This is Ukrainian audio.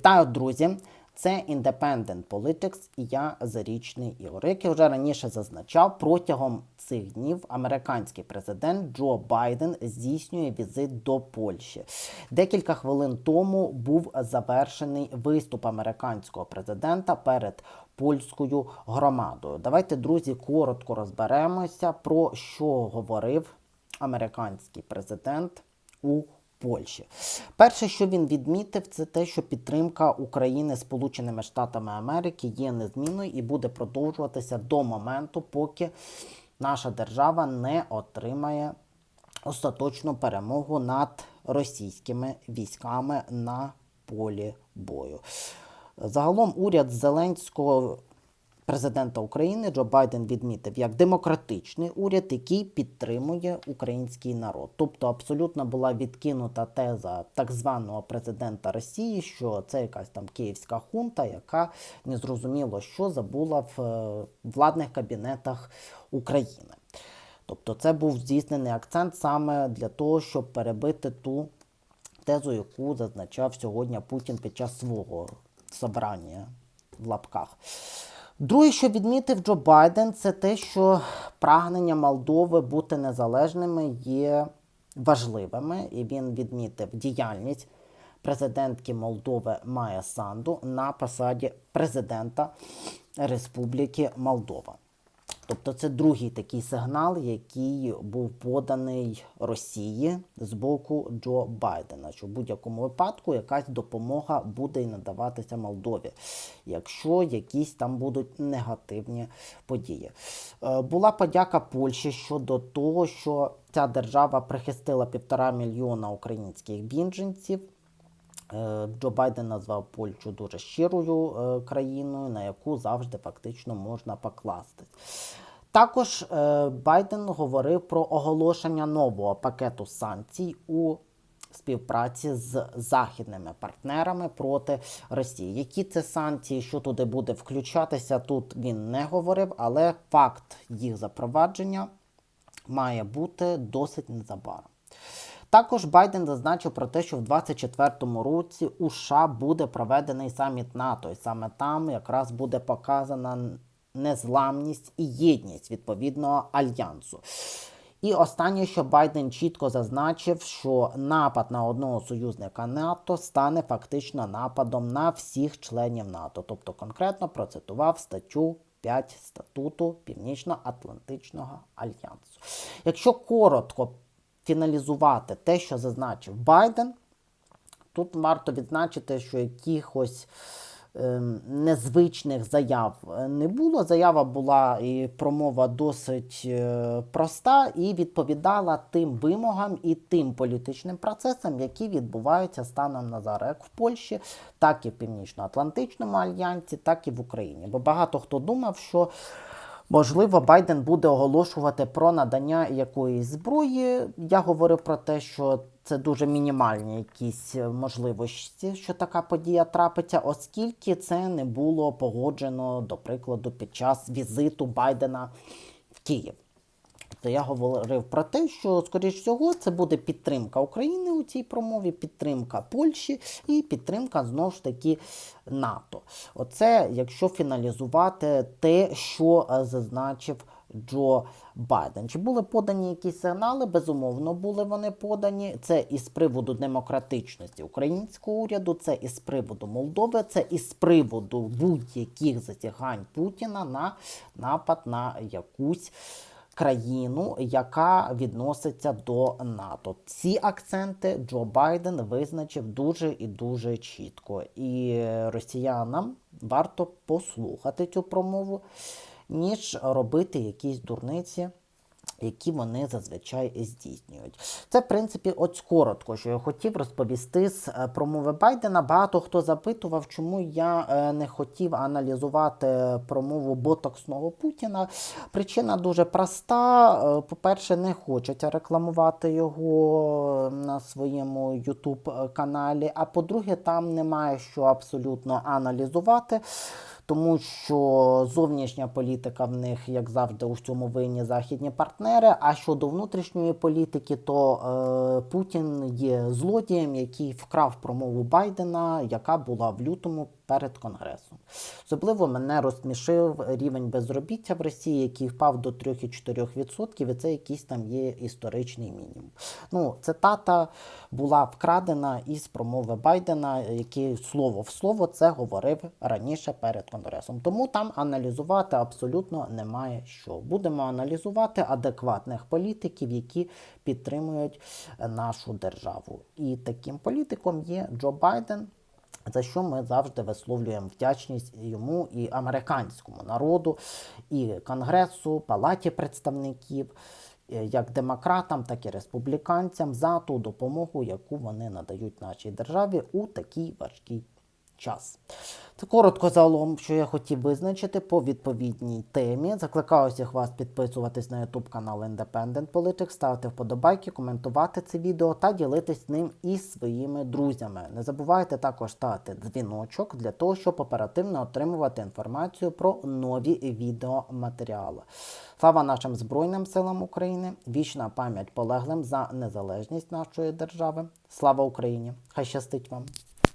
Вітаю, друзі! Це Independent Politics і я Зарічний Ігор. Як я вже раніше зазначав, протягом цих днів американський президент Джо Байден здійснює візит до Польщі. Декілька хвилин тому був завершений виступ американського президента перед польською громадою. Давайте, друзі, коротко розберемося про що говорив американський президент у Польщі. Перше, що він відмітив, це те, що підтримка України Сполученими Штатами Америки є незмінною і буде продовжуватися до моменту, поки наша держава не отримає остаточну перемогу над російськими військами на полі бою. Загалом уряд Зеленського президента України Джо Байден відмітив як демократичний уряд, який підтримує український народ. Тобто абсолютно була відкинута теза так званого президента Росії, що це якась там київська хунта, яка незрозуміло що забула в е, владних кабінетах України. Тобто, це був здійснений акцент саме для того, щоб перебити ту тезу, яку зазначав сьогодні Путін під час свого собрання в лапках. Друге, що відмітив Джо Байден, це те, що прагнення Молдови бути незалежними є важливими, і він відмітив діяльність президентки Молдови Майя Санду на посаді президента Республіки Молдова. Тобто це другий такий сигнал, який був поданий Росії з боку Джо Байдена, що в будь-якому випадку якась допомога буде і надаватися Молдові, якщо якісь там будуть негативні події. Е, Була подяка Польщі щодо того, що ця держава прихистила півтора мільйона українських біженців. Е, Джо Байден назвав Польщу дуже щирою е, країною, на яку завжди фактично можна покластись. Також е, Байден говорив про оголошення нового пакету санкцій у співпраці з західними партнерами проти Росії. Які це санкції, що туди буде включатися, тут він не говорив, але факт їх запровадження має бути досить незабаром. Також Байден зазначив про те, що в 2024 році у США буде проведений саміт НАТО, і саме там якраз буде показана незламність і єдність відповідного альянсу. І останнє, що Байден чітко зазначив, що напад на одного союзника НАТО стане фактично нападом на всіх членів НАТО, тобто конкретно процитував статтю 5 статуту Північно-Атлантичного альянсу. Якщо коротко фіналізувати те, що зазначив Байден, тут варто відзначити, що якихось ем, незвичних заяв не було. Заява була і промова досить е, проста і відповідала тим вимогам і тим політичним процесам, які відбуваються станом на зараз, як в Польщі, так і в Північно-Атлантичному альянсі, так і в Україні. Бо багато хто думав, що Можливо, Байден буде оголошувати про надання якоїсь зброї. Я говорив про те, що це дуже мінімальні якісь можливості, що така подія трапиться, оскільки це не було погоджено, до прикладу, під час візиту Байдена в Київ. То я говорив про те, що, скоріш всього, це буде підтримка України у цій промові, підтримка Польщі і підтримка знову ж таки НАТО. Оце, якщо фіналізувати те, що е, зазначив Джо Байден. Чи були подані якісь сигнали? Безумовно, були вони подані. Це із приводу демократичності українського уряду, це із приводу Молдови, це із приводу будь-яких затягань Путіна на напад на якусь країну, яка відноситься до НАТО. Ці акценти Джо Байден визначив дуже і дуже чітко. І росіянам варто послухати цю промову, ніж робити якісь дурниці. Які вони зазвичай здійснюють. Це, в принципі, от коротко, що я хотів розповісти з е, промови Байдена. Багато хто запитував, чому я е, не хотів аналізувати промову ботоксного Путіна. Причина дуже проста. Е, По-перше, не хочеться рекламувати його на своєму YouTube каналі. А по-друге, там немає що абсолютно аналізувати. Тому що зовнішня політика в них, як завжди, у цьому винні західні партнери. А щодо внутрішньої політики, то е, Путін є злодієм, який вкрав промову Байдена, яка була в лютому перед конгресом. Особливо мене розсмішив рівень безробіття в Росії, який впав до 3,4%, і це якийсь там є історичний мінімум. Ну, цитата була вкрадена із промови Байдена, який слово в слово це говорив раніше перед конгресом. Тому там аналізувати абсолютно немає що. Будемо аналізувати адекватних політиків, які підтримують нашу державу. І таким політиком є Джо Байден. За що ми завжди висловлюємо вдячність йому і американському народу, і Конгресу, Палаті представників, е, як демократам, так і республіканцям за ту допомогу, яку вони надають нашій державі у такій важкий час. Це коротко загалом, що я хотів визначити по відповідній темі. Закликаю всіх вас підписуватись на YouTube канал Independent Politics, ставити вподобайки, коментувати це відео та ділитись ним із своїми друзями. Не забувайте також ставити дзвіночок для того, щоб оперативно отримувати інформацію про нові відеоматеріали. Слава нашим Збройним силам України! Вічна пам'ять полеглим за незалежність нашої держави. Слава Україні! Хай щастить вам!